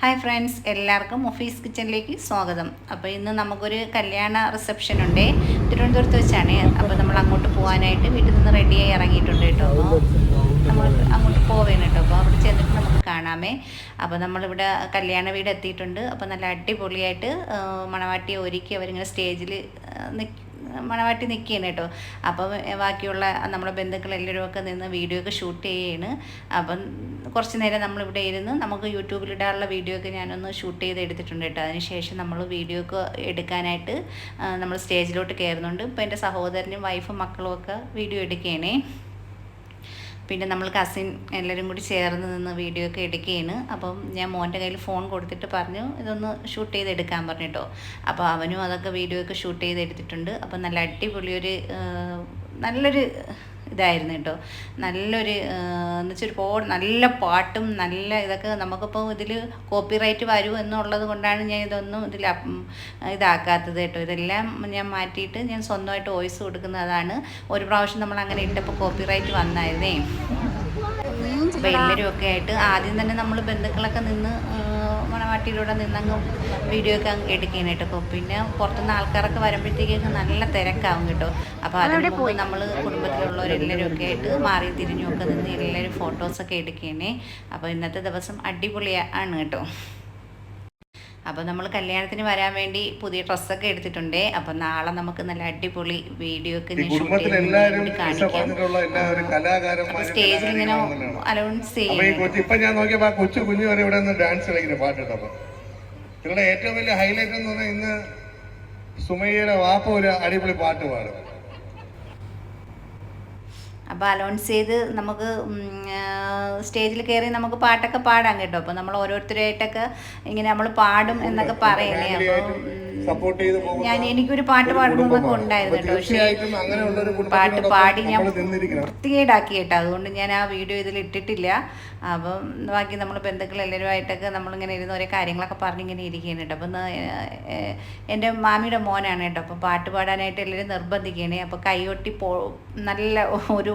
Hi friends എല്ലാവർക്കും office കിച്ചണിലേക്ക് സ്വാഗതം. അപ്പോൾ ഇന്ന് നമുക്കൊരു കല്യാണ റിസപ്ഷൻ ഉണ്ട്. തിരുവനന്തപുരത്ത് വെച്ചാണ്. അപ്പോൾ നമ്മൾ അങ്ങോട്ട് പോകാനായിട്ട് വീട്ടിൽ നിന്ന് റെഡിയായി ഇറങ്ങിയിട്ടുണ്ട് കേട്ടോ. നമ്മൾ അങ്ങോട്ട് പോവേണ് കേട്ടോ. അപ്പോൾ അവിടെ ചെന്നിട്ട് നമുക്ക് കാണാമേ. അപ്പോൾ നമ്മളിവിടെ കല്യാണ വീട് എത്തിയിട്ടുണ്ട്. അപ്പോൾ നല്ല അടിപൊളിയായിട്ട് മണവാട്ടിയെ ഒരുക്കി അവരിങ്ങനെ സ്റ്റേജിൽ നിൽക്കി മണവാട്ടി നിൽക്കുകയാണ് കേട്ടോ അപ്പം ബാക്കിയുള്ള നമ്മുടെ ബന്ധുക്കൾ എല്ലാവരും ഒക്കെ നിന്ന് വീഡിയോ ഒക്കെ ഷൂട്ട് ചെയ്യുകയാണ് അപ്പം കുറച്ച് നേരം നമ്മളിവിടെ ഇരുന്ന് നമുക്ക് യൂട്യൂബിലിടാനുള്ള വീഡിയോ ഒക്കെ ഞാനൊന്ന് ഷൂട്ട് ചെയ്ത് എടുത്തിട്ടുണ്ട് കേട്ടോ അതിനുശേഷം നമ്മൾ വീഡിയോ ഒക്കെ എടുക്കാനായിട്ട് നമ്മൾ സ്റ്റേജിലോട്ട് കയറുന്നുണ്ട്. ഇപ്പം എന്റെ സഹോദരനും വൈഫും മക്കളും ഒക്കെ വീഡിയോ എടുക്കുകയാണേ പിന്നെ നമ്മൾ കസിൻ എല്ലാവരും കൂടി ചേർന്ന് നിന്ന് വീഡിയോ ഒക്കെ എടുക്കുകയാണ്. അപ്പം ഞാൻ മോന്റെ കയ്യിൽ ഫോൺ കൊടുത്തിട്ട് പറഞ്ഞു ഇതൊന്ന് ഷൂട്ട് ചെയ്ത് എടുക്കാൻ പറഞ്ഞിട്ടോ അപ്പോൾ അവനും അതൊക്കെ വീഡിയോ ഒക്കെ ഷൂട്ട് ചെയ്ത് എടുത്തിട്ടുണ്ട് അപ്പം നല്ല അടിപൊളിയൊരു നല്ലൊരു ഇതായിരുന്നു കേട്ടോ. നല്ലൊരു എന്ന് വെച്ചാൽ ഒരുപാട് നല്ല പാട്ടും നല്ല ഇതൊക്കെ നമുക്കിപ്പോൾ ഇതിൽ കോപ്പിറൈറ്റ് വരും എന്നുള്ളത് കൊണ്ടാണ് ഞാൻ ഇതൊന്നും ഇതിൽ ഇതാക്കാത്തത് കേട്ടോ. ഇതെല്ലാം ഞാൻ മാറ്റിയിട്ട് ഞാൻ സ്വന്തമായിട്ട് വോയിസ് കൊടുക്കുന്നതാണ് ഒരു പ്രാവശ്യം നമ്മൾ അങ്ങനെ ഇട്ടപ്പോൾ കോപ്പിറൈറ്റ് വന്നായിരുന്നേ. എല്ലാവരും ഒക്കെ ആയിട്ട് ആദ്യം തന്നെ നമ്മൾ ബന്ധുക്കളൊക്കെ നിന്ന് ആ, മണവാട്ടിയിലൂടെ നിന്നങ്ങ് വീഡിയോ ഒക്കെ അങ്ങ് എടുക്കുകയാണ് കേട്ടോ. പിന്നെ പുറത്തുനിന്ന് ആൾക്കാരൊക്കെ വരുമ്പോഴത്തേക്കൊക്കെ നല്ല തിരക്കാവും കേട്ടോ. അപ്പോൾ അതിന് മുമ്പ് നമ്മൾ കുടുംബത്തിലുള്ളവരെല്ലാവരും ഒക്കെ ആയിട്ട് മാറി തിരിഞ്ഞു ഒക്കെ നിന്ന് എല്ലാവരും ഫോട്ടോസൊക്കെ എടുക്കുകയാണേ. അപ്പോൾ ഇന്നത്തെ ദിവസം അടിപൊളിയാണ് കേട്ടോ. അപ്പോൾ നമ്മൾ കല്യാണത്തിന് വരാൻ വേണ്ടി പുതിയ ഡ്രസ്സൊക്കെ എടുത്തിട്ടുണ്ട്. അപ്പോൾ നാളെ നമുക്ക് നല്ല അടിപൊളി വീഡിയോ ഒക്കെ ഞാൻ ഷൂട്ട് ചെയ്ത് കാണിക്കാം. സ്റ്റേജിൽ ഇങ്ങനെ. അലൗൺസ് കൊച്ചു ഇപ്പൊ ഞാൻ നോക്കിയപ്പോ കൊച്ചു കുഞ്ഞു വരെ ഇവിടെ ഡാൻസ് കളിക്കുന്ന പാട്ടിട്ടപ്പോ നിങ്ങളുടെ ഏറ്റവും വലിയ ഹൈലൈറ്റ് എന്ന് പറഞ്ഞാൽ ഇന്ന് സുമയ്യയുടെ വാപ്പ ഒരു അടിപൊളി പാട്ട് പാടും. അപ്പോൾ അലോൺസ് ചെയ്ത് നമുക്ക് സ്റ്റേജിൽ കയറി നമുക്ക് പാട്ടൊക്കെ പാടാം കേട്ടോ. അപ്പോൾ നമ്മൾ ഓരോരുത്തരായിട്ടൊക്കെ ഇങ്ങനെ നമ്മൾ പാടും എന്നൊക്കെ പറയണേ അപ്പോൾ സപ്പോർട്ട് ചെയ്ത് ഞാൻ എനിക്കൊരു പാട്ട് പാടണമെന്നൊക്കെ ഉണ്ടായിരുന്നു കേട്ടോ. പക്ഷേ പാട്ട് പാടി ഞാൻ വൃത്തികേടാക്കി കേട്ടോ. അതുകൊണ്ട് ഞാൻ ആ വീഡിയോ ഇതിൽ ഇട്ടിട്ടില്ല. അപ്പം ബാക്കി നമ്മൾ ബന്ധുക്കൾ എല്ലാവരുമായിട്ടൊക്കെ നമ്മളിങ്ങനെ ഇരുന്ന് ഓരോ കാര്യങ്ങളൊക്കെ പറഞ്ഞിങ്ങനെ ഇരിക്കുകയാണ് കേട്ടോ. അപ്പം എന്റെ മാമിയുടെ മോനാണ് കേട്ടോ. അപ്പോൾ പാട്ട് പാടാനായിട്ട് എല്ലാവരും നിർബന്ധിക്കുകയാണ്. അപ്പോൾ കൈയൊട്ടി പോ നല്ല ഒരു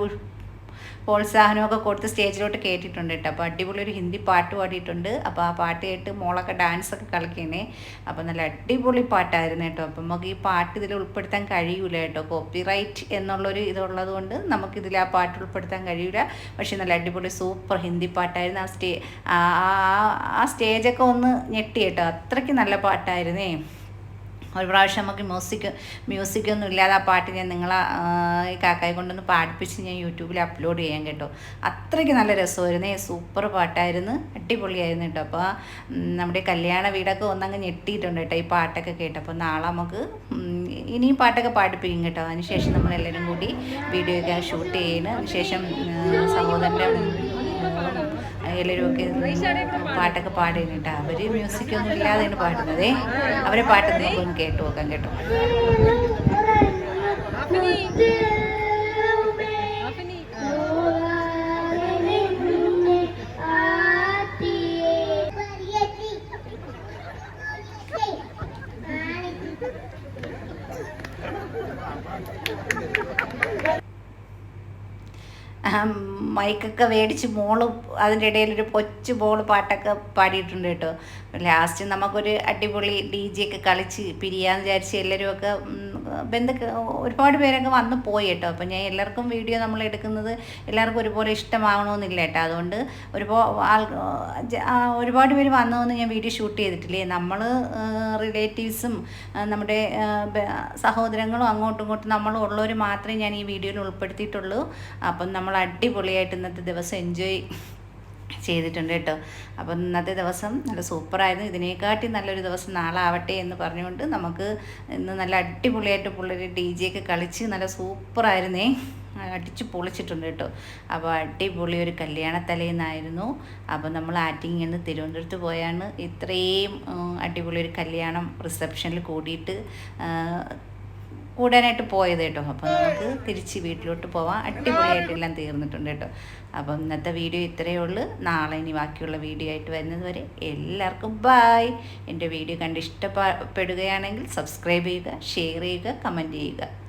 പ്രോത്സാഹനമൊക്കെ കൊടുത്ത് സ്റ്റേജിലോട്ട് കയറ്റിയിട്ടുണ്ട് കേട്ടോ. അപ്പോൾ അടിപൊളി ഒരു ഹിന്ദി പാട്ട് പാടിയിട്ടുണ്ട്. അപ്പോൾ ആ പാട്ട് കേട്ട് മോളൊക്കെ ഡാൻസൊക്കെ കളിക്കണേ. അപ്പോൾ നല്ല അടിപൊളി പാട്ടായിരുന്നു കേട്ടോ. അപ്പം നമുക്ക് ഈ പാട്ട് ഇതിൽ ഉൾപ്പെടുത്താൻ കഴിയൂല കേട്ടോ. കോപ്പിറൈറ്റ് എന്നുള്ളൊരു ഇതുള്ളത് കൊണ്ട് നമുക്കിതിൽ ആ പാട്ട് ഉൾപ്പെടുത്താൻ കഴിയൂല. പക്ഷേ നല്ല അടിപൊളി സൂപ്പർ ഹിന്ദി പാട്ടായിരുന്നു. ആ സ്റ്റേ ആ സ്റ്റേജൊക്കെ ഒന്ന് ഞെട്ടി കേട്ടോ. അത്രയ്ക്ക് നല്ല പാട്ടായിരുന്നേ. ഒരു പ്രാവശ്യം നമുക്ക് മ്യൂസിക് മ്യൂസിക് ഒന്നും ഇല്ലാതെ ആ പാട്ട് ഞാൻ നിങ്ങളെ ഈ കാക്കായി കൊണ്ടൊന്ന് പാടിപ്പിച്ച് ഞാൻ യൂട്യൂബിൽ അപ്ലോഡ് ചെയ്യാൻ കേട്ടോ. അത്രയ്ക്ക് നല്ല രസമായിരുന്നു. സൂപ്പർ പാട്ടായിരുന്നു. അടിപൊളിയായിരുന്നു കേട്ടോ. അപ്പോൾ നമ്മുടെ കല്യാണ വീടൊക്കെ ഒന്നങ്ങ് ഞെട്ടിയിട്ടുണ്ട് കേട്ടോ ഈ പാട്ടൊക്കെ കേട്ടപ്പോൾ. നാളെ നമുക്ക് ഇനിയും പാട്ടൊക്കെ പാടിപ്പിക്കും കേട്ടോ. അതിനുശേഷം നമ്മളെല്ലാവരും കൂടി വീഡിയോ ഒക്കെ ഷൂട്ട് ചെയ്യുന്നു അതിനുശേഷം സഹോദരന്റെ എല്ലാവരും പാട്ടൊക്കെ പാടുന്നു കേട്ടോ അവർ മ്യൂസിക് ഒന്നും ഇല്ലാതെയാണ് പാടുന്നതേ. അവരെ പാട്ട് നമുക്കൊന്ന് കേട്ടു നോക്കാം കേട്ടോ. മൈക്കൊക്കെ മേടിച്ച് മോൾ അതിന്റെ ഇടയിൽ ഒരു പൊച്ച് ബോൾ പാട്ടൊക്കെ പാടിയിട്ടുണ്ട് കേട്ടോ. ലാസ്റ്റ് നമുക്കൊരു അടിപൊളി ഡി ജെ ഒക്കെ കളിച്ച് പിരിയാന്ന് വിചാരിച്ച് എല്ലാവരും ഒക്കെ ബന്ധുക്ക ഒരുപാട് പേരൊക്കെ വന്ന് പോയി കേട്ടോ. അപ്പം ഞാൻ എല്ലാവർക്കും വീഡിയോ നമ്മൾ എടുക്കുന്നത് എല്ലാവർക്കും ഒരുപോലെ ഇഷ്ടമാവണമെന്നില്ല കേട്ടോ. അതുകൊണ്ട് ഒരുപാട് ആൾ ഒരുപാട് പേര് വന്നതൊന്നും ഞാൻ വീഡിയോ ഷൂട്ട് ചെയ്തിട്ടില്ലേ. നമ്മൾ റിലേറ്റീവ്സും നമ്മുടെ സഹോദരങ്ങളും അങ്ങോട്ടും ഇങ്ങോട്ടും നമ്മൾ ഉള്ളവർ മാത്രമേ ഞാൻ ഈ വീഡിയോയിൽ ഉൾപ്പെടുത്തിയിട്ടുള്ളൂ. അപ്പം നമ്മൾ അടിപൊളിയായിട്ട് ഇന്നത്തെ ദിവസം എൻജോയ് ചെയ്തിട്ടുണ്ട് കേട്ടോ. അപ്പം ഇന്നത്തെ ദിവസം നല്ല സൂപ്പറായിരുന്നു. ഇതിനേക്കാട്ടി നല്ലൊരു ദിവസം നാളെ ആവട്ടെ എന്ന് പറഞ്ഞുകൊണ്ട് നമുക്ക് ഇന്ന് നല്ല അടിപൊളിയായിട്ട് പുള്ളേർ ഡി ജെ ഒക്കെ കളിച്ച് നല്ല സൂപ്പറായിരുന്നേ. അടിച്ച് പൊളിച്ചിട്ടുണ്ട് കേട്ടോ. അപ്പോൾ അടിപൊളി ഒരു കല്യാണ തലേന്നായിരുന്നു അപ്പോൾ നമ്മൾ ആറ്റിങ്ങിൽ നിന്ന് തിരുവനന്തപുരത്ത് പോയാണ്. ഇത്രയും അടിപൊളി ഒരു കല്യാണം റിസപ്ഷനിൽ കൂടിയിട്ട് കൂടാനായിട്ട് പോയത് കേട്ടോ. അപ്പോൾ നമുക്ക് തിരിച്ച് വീട്ടിലോട്ട് പോവാം. അടിപൊളിയായിട്ടെല്ലാം തീർന്നിട്ടുണ്ട് കേട്ടോ. അപ്പം ഇന്നത്തെ വീഡിയോ ഇത്രയേ ഉള്ളൂ. നാളെ ഇനി ബാക്കിയുള്ള വീഡിയോ ആയിട്ട് വരുന്നത് വരെ എല്ലാവർക്കും ബായ് എന്റെ വീഡിയോ കണ്ട് ഇഷ്ടപ്പെടുകയാണെങ്കിൽ സബ്സ്ക്രൈബ് ചെയ്യുക ഷെയർ ചെയ്യുക കമന്റ് ചെയ്യുക.